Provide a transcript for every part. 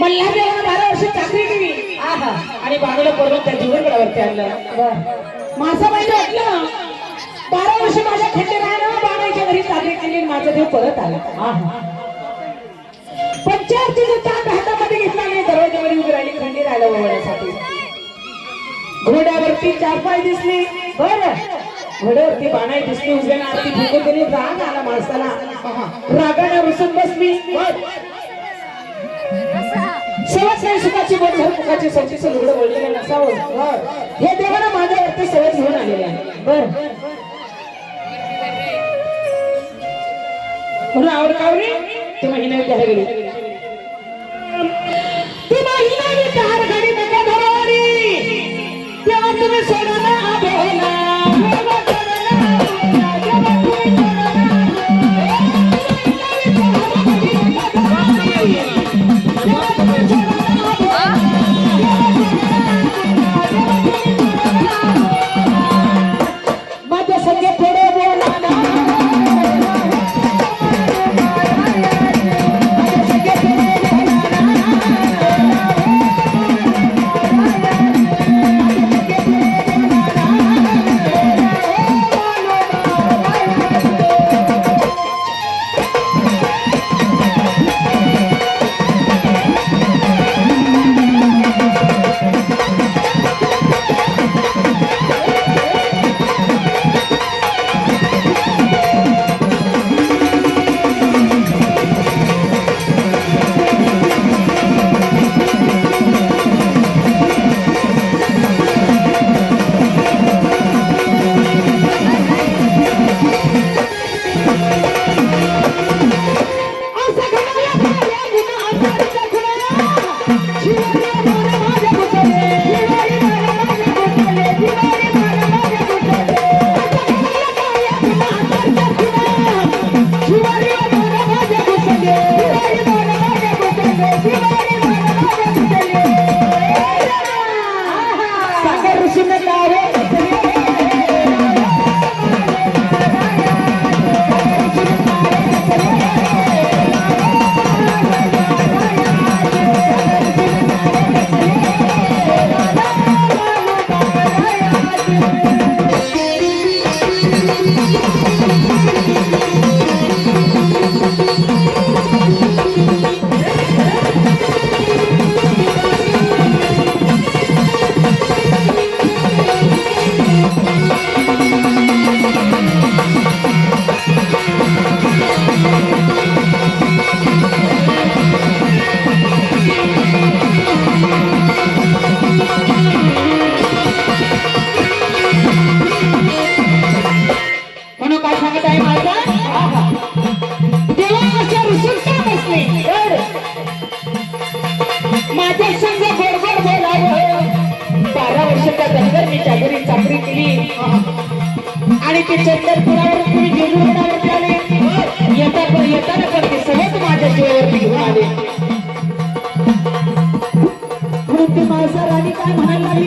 मल्हारदेवानं बारा वर्ष चाकरी केली. आहा. आणि बाणूला परत त्या जीवनगडावरती आणलं. माझं माहिती वाटलं? बारा वर्ष माझ्या खंडेरायानं बाणाच्या घरी चाकरी केली माझा देव परत आला. पंचायतीचं ताट हातामध्ये घेतला आणि दरवाजावर उभी राहिली खंडेरायाला ओवळण्यासाठी घोड्यावरती चार पाय दिसले. बर. घोड्यावरती बाणाई दिसली उभ्याला आरती फुकून राग आला माणसाला. रागाने रुसून बसली. सवच सुखाची बोट झाली मुखाची सवचीचं लुगडं बोललेलं नसावं. हे देवाला माझ्यावरती सवय घेऊन आलेले आहे. बर. म्हणून आवड कावरी ती महिना विचार गेली ती महिना विचार घडी नका धरवली तेव्हा तुम्ही सोडा ഋഷിമക്കാരെ माझ्या संघ बरोबर बोलावं. बारा वर्षाच्या धनगर मी चाकरी चाकरी केली. आणि ते चंदरपुरावर तुम्ही जेजुरगडावरती आले येता पण येताना पण ते सहज माझ्या जीवावरती घेऊन आले. म्हणून ते राणी काय म्हणायला लागली?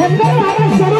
सुंदर महाराज सोडून आले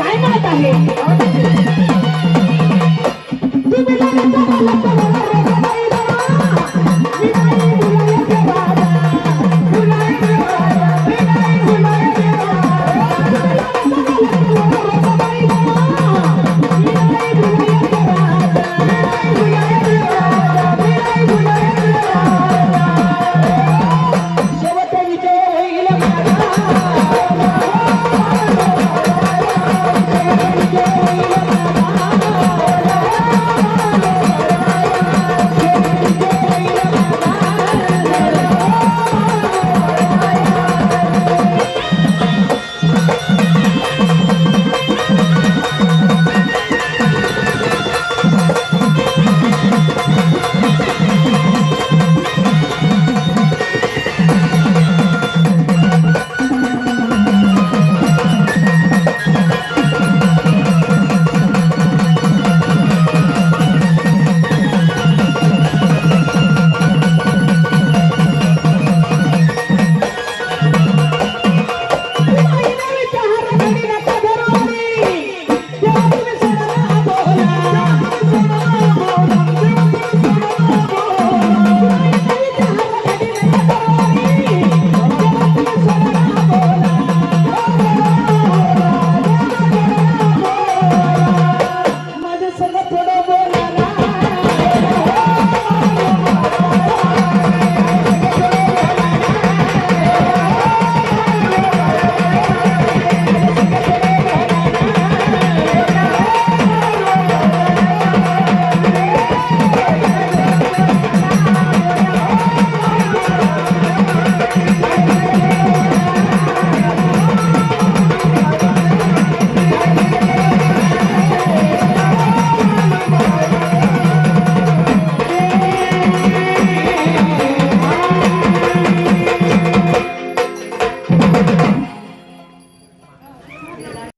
பயணத்தாக இருக்கிறோம்